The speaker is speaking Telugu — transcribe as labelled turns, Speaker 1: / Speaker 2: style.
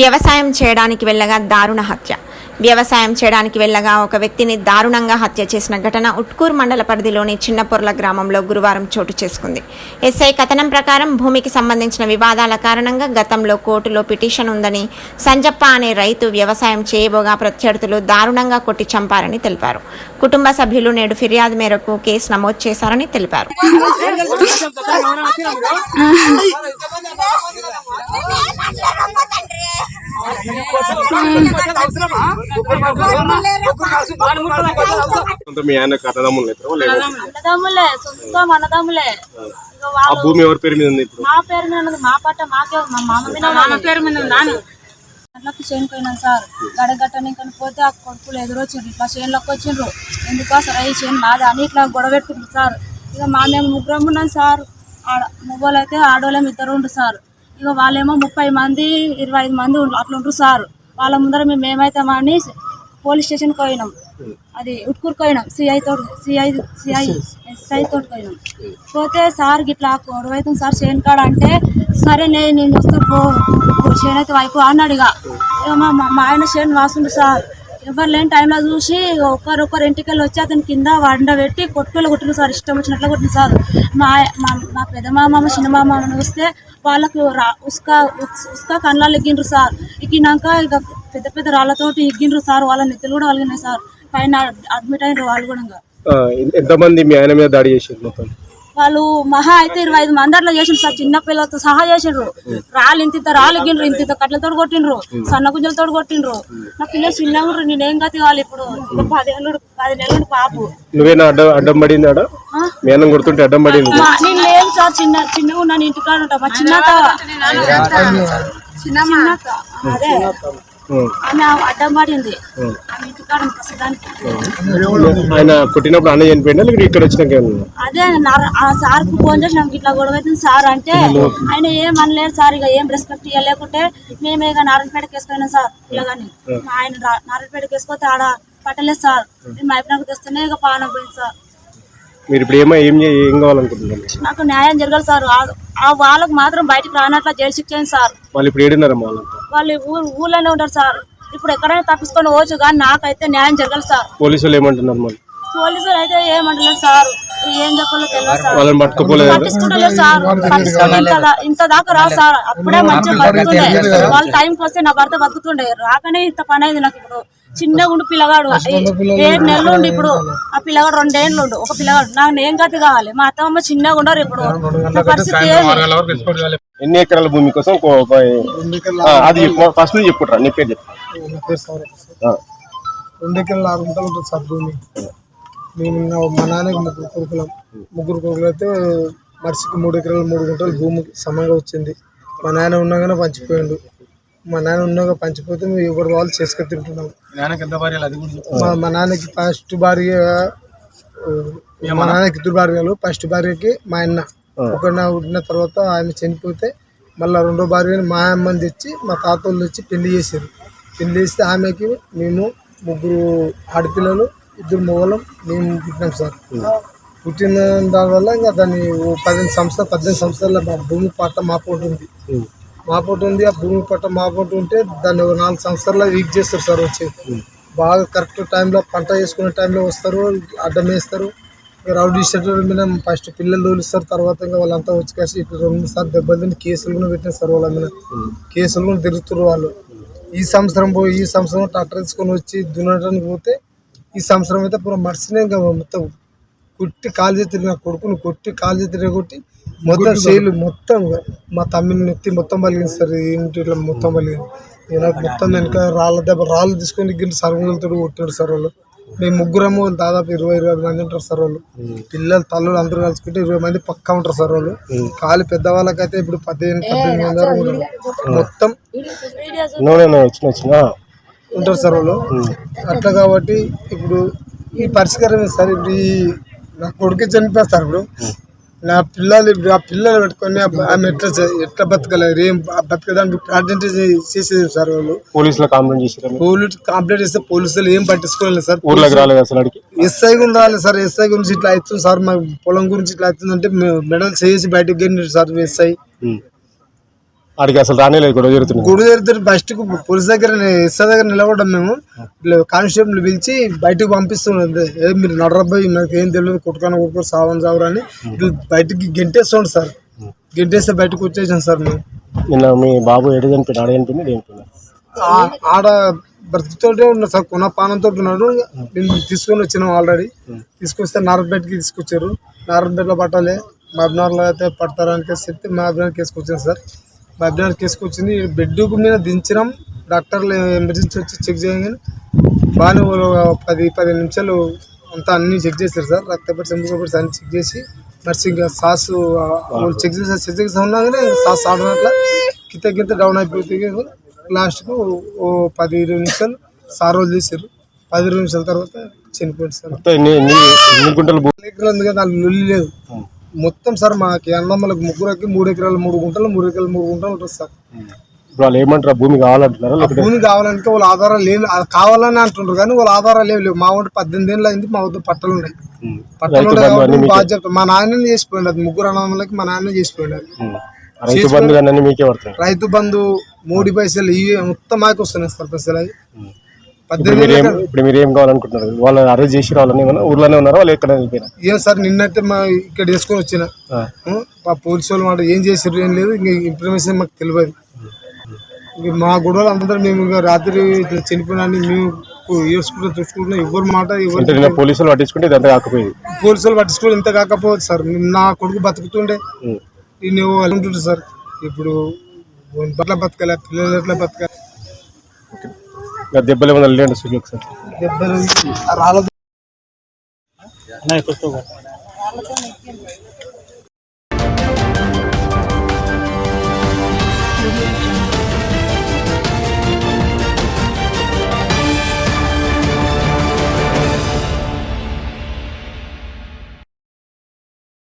Speaker 1: వ్యవసాయం చేయడానికి వెళ్ళగా దారుణ హత్య. వ్యవసాయం చేయడానికి వెళ్ళగా ఒక వ్యక్తిని దారుణంగా హత్య చేసిన ఘటన ఉట్కూర్ మండల పరిధిలోని చిన్నపొర్ల గ్రామంలో గురువారం చోటు చేసుకుంది. ఎస్ఐ కథనం ప్రకారం భూమికి సంబంధించిన వివాదాల కారణంగా గతంలో కోర్టులో పిటిషన్ ఉందని సంజప్ప అనే రైతు వ్యవసాయం చేయబోగా ప్రత్యర్థులు దారుణంగా కొట్టి చంపారని తెలిపారు. కుటుంబ సభ్యులు నేడు ఫిర్యాదు మేరకు కేసు నమోదు చేశారని తెలిపారు.
Speaker 2: కొంత మీ ఆయన లేదా?
Speaker 3: అన్నదమ్ములే సొంతం అన్నదమ్ములే.
Speaker 2: ఆ. భూమి ఎవరి పేరు మీద ఉంది ఇప్పుడు?
Speaker 3: మా పేరు మీద ఉన్నది మా పట్ట మాకే మా మామ మీద మామ పేరు మీద ఉందాను అట్లకి చేనుకోయినాం సార్ గడగట్టని కానీ పోతే ఆ కొడుకులు ఎదురొచ్చిండ్రు ఇట్లా చేనులోకి వచ్చిండ్రు. ఎందుకో సార్ ఈ చేను నాది అని ఇట్లా గొడవ పెట్టుకుంటారు సార్. ఇక మా మేము ముగ్గురం ఉన్నాం సార్. ఆడ మొగోళ్ళు అయితే ఆడోళ్ళేమో ఇద్దరు ఉండు సార్. ఇక వాళ్ళేమో ముప్పై మంది ఇరవై ఐదు మంది ఉండ్రు. అట్లా ఉంటారు సార్. వాళ్ళ ముందర మేము ఏమైతామని పోలీస్ స్టేషన్కి పోయినాం. అది ఉట్కూరుకు పోయినాం. సిఐ తోటి సిఐ సిఐ ఎస్ఐ తోటి పోయినాం. పోతే సార్ గిట్లా గొడవ అవుతుంది సార్ చేను కాడ? అంటే సరే నేను నేను వస్తా పో చేను అయితే వైపు అన్నాడు ఇక మా మా- ఆయన చేను వాసుండు సార్. ఎవరు లేని టైంలో చూసి ఒకరొకరు ఇంటికెళ్ళి వచ్చి అతని కింద వండ పెట్టి కొట్టులు కొట్టిన సార్. ఇష్టం వచ్చినట్లు కొట్టిన సార్. మా మా మా పెద్ద మామ చిన్న మామ వస్తే వాళ్ళకు రా ఉస్క ఉస్కా ఉస్క కళ్ళాలు ఎగ్గిండ్రు సార్. ఎక్కినాక ఇక పెద్ద పెద్ద రాళ్ళతోటి ఎగ్గిండ్రు సార్. వాళ్ళ నెత్తులు కూడా వలిగినాయి సార్. పైన అడ్మిట్ అయినారు వాళ్ళు కూడా
Speaker 2: ఎంతమంది మీ ఆయన మీద దాడి చేసింది మొత్తం?
Speaker 3: వాళ్ళు మహా అయితే ఇరవై ఐదు మంది అట్లా చేసిండ్రు సార్. చిన్న పిల్లలతో సహా చేసిండ్రు. రాళ్ళు ఇంత ఇంత రాళ్ళు ఎగ్గిండ్రు ఇంత ఇంత కట్లతో కొట్టిండ్రు సన్న గుంజలతో కొట్టిండ్రు. నా పిల్లలు చిన్నగా ఉండ్రు నేనేం గతి కావాలి ఇప్పుడు? ఇంకా పదేళ్ళు పది నెలలు పాపు
Speaker 2: నువ్వేనా అడ్డం అడ్డం పడింది ఆడ?
Speaker 3: ఆ?
Speaker 2: మీ అన్నం కొడుతుంటే అడ్డం పడింది?
Speaker 3: నేను లేను సార్ చిన్న చిన్నగా ఉన్నాను ఇంటికాడ ఉంటా. మా చిన్నత చిన్నత అదే. ఆమె అడ్డం పడింది. ఆమె ఇంటికాడ ఉంది ప్రస్తుతానికి.
Speaker 2: ఆయన కొట్టినప్పుడు అన్న చనిపోయిందా లేకపోతే ఇక్కడ వచ్చినాక ఏమన్నా?
Speaker 3: అదే సార్కు ఫోన్ చేసి నాకు ఇట్లా గొడవ అవుతుంది సార్ అంటే ఆయన ఏం అనలేడు సార్ ఇక ఏం రెస్పెక్ట్ ఇవ్వలేకుంటే మేమే ఇక నారాయణపేటకి వేసుకున్నాం సార్ ఇలాగని. మా ఆయన నారాయణపేటకి వేసుకొస్తే ఆడ పట్టలేదు సార్. మేము మైపునకు తెస్తేనే ఇక పానం పోయింది సార్.
Speaker 2: మీరు ఇప్పుడు ఏమో ఏం చే- ఏం కావాలనుకుంటున్నారు?
Speaker 3: నాకు న్యాయం జరగాలి సార్. ఆ- ఆ వాళ్ళకు మాత్రం బయటికి రానట్లా జైలు శిక్ష అయింది సార్.
Speaker 2: వాళ్ళు ఇప్పుడు ఏడున్నారమ్మా వాళ్ళంతా?
Speaker 3: వాళ్ళు ఊ- ఊళ్ళోనే ఉంటారు సార్. ఇప్పుడు ఎక్కడైనా తప్పించుకొని పోవచ్చు కానీ నాకైతే న్యాయం జరగాలి సార్.
Speaker 2: పోలీసు వాళ్ళు ఏమంటున్నారు
Speaker 3: పోలీసులు అయితే ఏమంటలేరు సార్. ఏం చెప్పాలో తెలియదు సార్.
Speaker 2: వాళ్ళని పట్టుకోపోలేదు
Speaker 3: పట్టించుకుంటలేరు సార్. పట్టించుకుంటే ఇంత దా- ఇంత దాకా రా సార్. అప్పుడే మంచిగా బతుకుతుండే. వాళ్ళ టైంకి వస్తే నా భర్త బతుకుతుండే. రాకనే ఇంత పని అయింది నాకు ఇప్పుడు. చిన్నగా ఉండి పిల్లగాడు. ఏడు నెలలు ఉండి ఇప్పుడు. ఆ పిల్లగాడు రెండేళ్ళు ఉండు. ఒక పిల్లగాడు. నాకు ఏం గతి కావాలి? మా అత్తమ్మ చిన్నగా ఉండరు ఇప్పుడు. పరిస్థితి
Speaker 2: ఎన్ని ఎకరాల భూమి కోసం అది ఫస్ట్ చెప్పుకుంటారా నీ పేరు చెప్పు.
Speaker 4: రెండు ఎకరాల ఆరు గుంటలు ఉంటుంది సార్ భూమి. మేము మా నాన్నకి ముగ్గురు కొడుకులం. ముగ్గురు కొడుకులు అయితే మనిషికి మూడు ఎకరాలు మూడు గుంటలు భూమి సమంగా వచ్చింది. మా నాన్న ఉన్నాగానే పంచిపోయిండు. మా నాన్న ఉన్నాగా పంచిపోతే మేము ఎవరు వాళ్ళు చేసుకొని తింటున్నాం. మా మా నాన్నకి ఫస్ట్ భార్య మా నాన్నకి ఇద్దరు భార్యలు. ఫస్ట్ భార్యకి మా అన్న. ఒకరిన ఉన్న తర్వాత ఆయన చనిపోతే మళ్ళీ రెండో భార్యని మా అమ్మని తెచ్చి మా తాతోళ్ళు తెచ్చి పెళ్ళి చేశారు. పెళ్ళి చేస్తే ఆమెకి మేము ముగ్గురు ఆడపిల్లలు ఇద్దరు మొగలం మేము పుట్టినాం సార్. పుట్టిన దానివల్ల ఇంకా దాన్ని ఓ పదిహేను సంవత్సరాలు పద్దెనిమిది సంవత్సరాల మా భూమి పోటీ ఉంది
Speaker 2: ఉం.
Speaker 4: మా పోటీ ఉంది ఆ భూమి పట్ట మా పోటీ ఉంటే దాన్ని ఒక నాలుగు సంవత్సరాలు వీక్ చేస్తారు సార్ వచ్చి. బాగా కరెక్ట్ టైంలో పంట వేసుకునే టైంలో వస్తారు అడ్డం వేస్తారు. రౌడీ షెటర్ మీద ఫస్ట్ పిల్లలు తోలిస్తారు తర్వాత ఇంకా వాళ్ళంతా వచ్చి కాసి ఇప్పుడు రెండు సార్లు దెబ్బలు తిని కేసులు కూడా పెట్టినారు సార్ వాళ్ళ మీద. కేసులు కూడా తిరుగుతున్నారు వాళ్ళు. ఈ సంవత్సరం పోయి ఈ సంవత్సరం ట్రాక్టర్ తీసుకొని వచ్చి దున్నడానికి పోతే ఈ సంవత్సరం అయితే పూర మర్చినే ఇంకా మొత్తం. కొట్టి కాలు చేతి నా కొడుకుని కొట్టి కాలు చేతి కొట్టి మొత్తం శైలు మొత్తం మా తమ్మిని నెత్తి మొత్తం పలిగింది సార్ ఇంటి ఇట్లా మొత్తం పలిగింది నాకు మొత్తం వెనక రాళ్ళ దెబ్బ రాళ్ళు తీసుకొని గిన్నె సరుగులతో కొట్టాడు సార్ వాళ్ళు. మేము ముగ్గురము దాదాపు ఇరవై ఇరవై ఐదు మంది ఉంటారు సార్ వాళ్ళు. పిల్లలు తల్లులు అందరూ కలుసుకుంటే ఇరవై మంది పక్కా ఉంటారు సార్ వాళ్ళు. కాలు పెద్దవాళ్ళకైతే ఇప్పుడు పదిహేను పద్దెనిమిది మంది. మొత్తం ఉంటారు సార్ వాళ్ళు. అట్లా కాబట్టి ఇప్పుడు ఈ పరిష్కారం ఏంటి సార్? ఇప్పుడు ఈ నా కొడుకు చనిపోతారు ఇప్పుడు. నా పిల్లలు ఇప్పుడు ఆ పిల్లలు పెట్టుకొని ఆమె ఎట్లా ఎట్లా బతకలేరు ఏం ఆ బతకడానికి ప్రార్థన చేసేది సార్ వాళ్ళు.
Speaker 2: పోలీసులకు కంప్లైంట్ చేసారు
Speaker 4: పోలీసు కంప్లైంట్ చేస్తే పోలీసులు ఏం పట్టించుకోలేదు సార్.
Speaker 2: ఊర్లోకి రాలేదు అసలు
Speaker 4: ఎస్ఐ కూడా రాలేదు సార్. ఎస్ఐ గురించి ఇట్లా అవుతుంది సార్. మా పొలం గురించి ఇట్లా అవుతుంది అంటే మెడల్ చేసి బయటకు గెలినారు సార్ ఎస్ఐ.
Speaker 2: ఆడికి అసలు రానేలేదు గొడవ జరుగుతుంది.
Speaker 4: గుడి దగ్గర ఫస్ట్ పోలీస్ దగ్గర ఎస్ఐ దగ్గర నిలబడ్డాం మేము. ఇట్లా కానిస్టేబుల్ పిలిచి బయటకు పంపిస్తున్నది ఏ మీరు నడరబ్బాయి నాకు ఏం తెలియదు కొట్టుకొని కొట్టుకొని సావని సావరు అని. ఇట్లా బయటికి గెంటేస్తుండు సార్. గెంటేస్తే బయటకు వచ్చేసాం సార్ మేము.
Speaker 2: నిన్న మీ బాబు ఎటు చనిపోయిన ఆడ చనిపోయింది?
Speaker 4: ఆడ బ్రతితోటే ఉన్నాడు సార్. కొన పానంతో ఉన్నాడు. నేను తీసుకొని వచ్చినాం ఆల్రెడీ తీసుకొస్తే నారపేటకి తీసుకొచ్చారు. నారపేటలో పట్టాలి. మబ్నార్లో అయితే పడతారని చెప్తే మబ్నార్కి వేసుకొచ్చాను సార్. మబ్నార్కి వేసుకొచ్చింది బెడ్ మీద దించినాం. డాక్టర్లు ఎమర్జెన్సీ వచ్చి చెక్ చేయగానే బాగానే ఒక పది పది నిమిషాలు అంతా అన్ని చెక్ చేశారు సార్. రక్త పరీక్ష అన్ని చెక్ చేసి నర్సింగ్ సాస్ వాళ్ళు చెక్ చేసి చెక్ చేసి ఉన్నాగానే సాస్ ఆడినట్ల కింద కింద డౌన్ అయిపోతే లాస్ట్కు ఓ పది ఇరవై నిమిషాలు సార్ వాళ్ళు చేశారు. పది ఇరవై నిమిషాల తర్వాత చనిపోయింది సార్.
Speaker 2: ఎన్ని గుంటలు
Speaker 4: ఉంది కదా లొల్లి లేదు. మొత్తం సార్ మాకి అన్నమ్మలకు ముగ్గురికి మూడు ఎకరాలు మూడు గుంటలు మూడు ఎకరాలు మూడు గుంటలు ఉంటుంది సార్.
Speaker 2: ఇప్పుడు వాళ్ళు ఏమంటారు? భూమి కావాలంటున్నారా? లేకపోతే
Speaker 4: భూమి కావాలంటే వాళ్ళ ఆధారాలు లేవు. అది కావాలని అంటుండ్రు కానీ వాళ్ళ ఆధారాలు లేవు లేవు. మా వాడు పద్దెనిమిది ఏళ్ళు అయింది మా వద్ద పట్టలు ఉన్నాయి.
Speaker 2: ఉమ్.
Speaker 4: పట్టలు
Speaker 2: రైతు
Speaker 4: ఉన్నాయి
Speaker 2: బంధు
Speaker 4: కాబట్టి
Speaker 2: అన్ని మీకే
Speaker 4: బాధ్యత. మా నాయనని చేసిపోయింది అది. ముగ్గురు అన్నదమ్ములకి మా నాయన చేసిపోయింది అది.
Speaker 2: ఉమ్. ఆ రైతు అన్ని మీకే పడుతున్నాయి
Speaker 4: రైతు బంధు మూడు పైసలు ఇవి మొత్తం మాకు వస్తున్నాయి సార్ పైసలు అవి.
Speaker 2: ఇప్పుడు ఏం ఇప్పుడు మీరు ఏం కావాలనుకుంటున్నారు? వాళ్ళు అరెస్ట్ చేసి వాళ్ళని ఏమన్నా? ఊర్లోనే ఉన్నారా? వాళ్ళు ఎక్కడ వెళ్ళిపోయినా
Speaker 4: ఏం సార్ నిన్నైతే మా ఇక్కడ చేసుకొని వచ్చిన? మా పోలీసు వాళ్ళు మాట ఏం చేసారు ఏం లేదు ఇంకా ఇన్ఫర్మేషన్ మాకు తెలియదు. మా గొడవలు అందరూ మేము ఇంకా రాత్రి ఇట్లా చనిపోయినా మేము ఏడ్చుకుంటూ చూసుకుంటున్నాం ఎవరి మాట ఎవరి
Speaker 2: పోలీసులు పట్టించుకుంటే ఇదంతా కాకపోయేది.
Speaker 4: పోలీసులు పట్టించుకోవడం ఇంత కాకపోవచ్చు సార్. నా కొడుకు బతుకుతుండే. నేను ఉంటుంది సార్. ఇప్పుడు బట్ల బతకాలి పిల్లలు ఎట్లా బతకాలి?
Speaker 2: దెబ్బలు ఏమన్నా లేండి సూర్య ఒకసారి
Speaker 4: దెబ్బలు రాళ్ళ